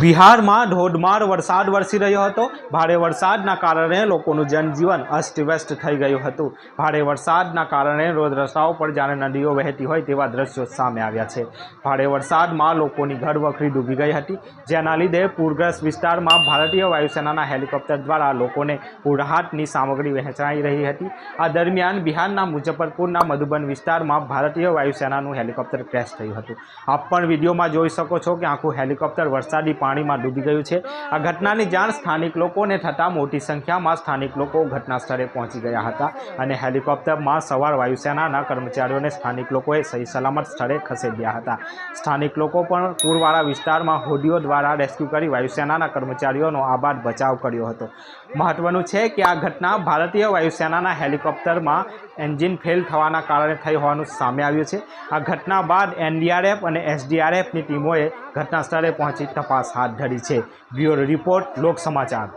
બિહારમાં ધોધમાર વરસાદ વરસી રહ્યો હતો. ભારે વરસાદના કારણે લોકોનું જનજીવન અસ્તવ્યસ્ત થઈ ગયું હતું. ભારે વરસાદના કારણે રોજ રસ્તાઓ પર જાણે નદીઓ વહેતી હોય તેવા દ્રશ્યો સામે આવ્યા છે. ભારે વરસાદમાં લોકોની ઘરવખરી ડૂબી ગઈ હતી. જેના લીધે પૂરગ્રસ્ત વિસ્તારમાં ભારતીય વાયુસેનાના હેલિકોપ્ટર દ્વારા લોકોને રાહતની સામગ્રી વહેંચાઈ રહી હતી. આ દરમિયાન બિહારના મુઝફ્ફરપુરના મધુબન વિસ્તારમાં ભારતીય વાયુસેનાનું હેલિકોપ્ટર ક્રેશ થયું હતું. આપ પણ વિડીયોમાં જોઈ શકો છો કે આખું હેલિકોપ્ટર વરસાદી પાણીમાં ડૂબી ગયું છે. આ ઘટનાની જાણ સ્થાનિક લોકોને થતાં મોટી સંખ્યામાં સ્થાનિક લોકો ઘટના સ્થળે પહોંચી ગયા હતા અને હેલિકોપ્ટરમાં સવાર વાયુસેનાના કર્મચારીઓને સ્થાનિક લોકોએ સહી સલામત સ્થળે ખસેડ્યા હતા. સ્થાનિક લોકો પણ પૂરવાળા વિસ્તારમાં હોડીઓ દ્વારા રેસ્ક્યુ કરી વાયુસેનાના કર્મચારીઓનો આબાદ બચાવ કર્યો હતો. મહત્વનું છે કે આ ઘટના ભારતીય વાયુસેનાના હેલિકોપ્ટરમાં એન્જિન ફેલ થવાના કારણે થઈ હોવાનું સામે આવ્યું છે. આ ઘટના બાદ એનડીઆરએફ અને એસડીઆરએફની ટીમોએ ઘટના સ્થળે પહોંચી તપાસ હાથ ધરી છે. બ્યુરો રિપોર્ટ લોક સમાચાર.